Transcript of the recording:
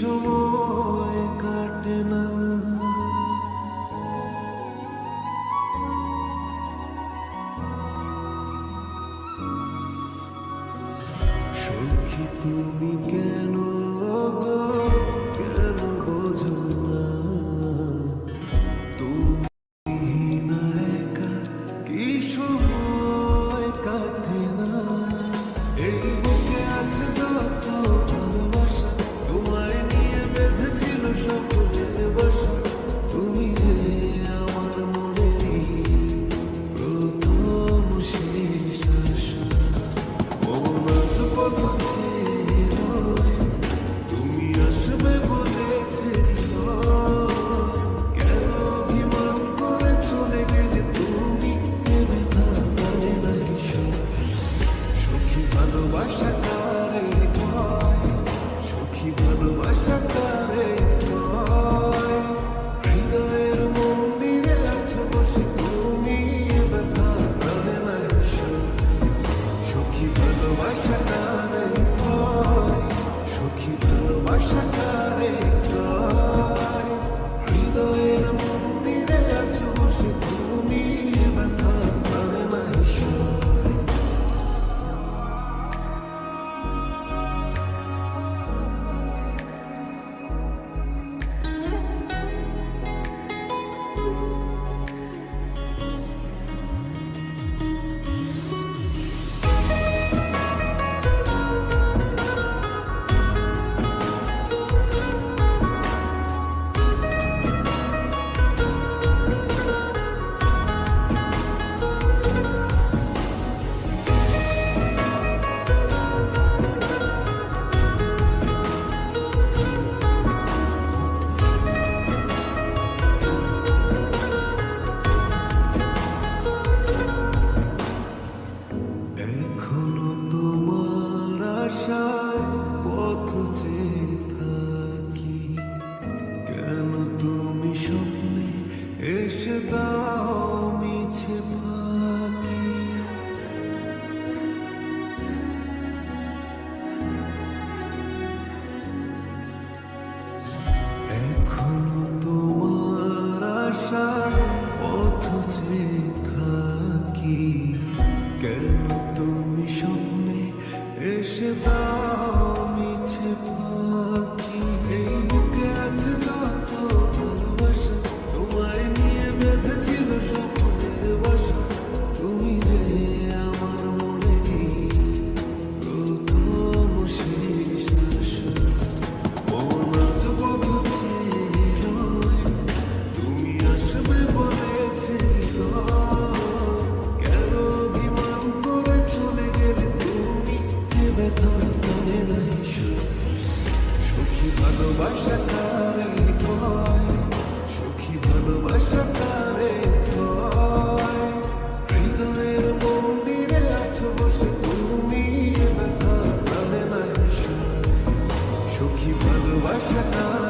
সময় কাটে না। সুখী তুমি কেন ভালোবাসা কারে শেষ দাও তোমার কেন তুমি স্বপ্নে এসে দাও? ভালোবাসা কারে কয় সুখী ভালোবাসা কারে কয় হৃদয়ের মন্দিরে আছো বসে তুমি ব্যথা, প্রাণে নাই সুখী ভালোবাসা কারে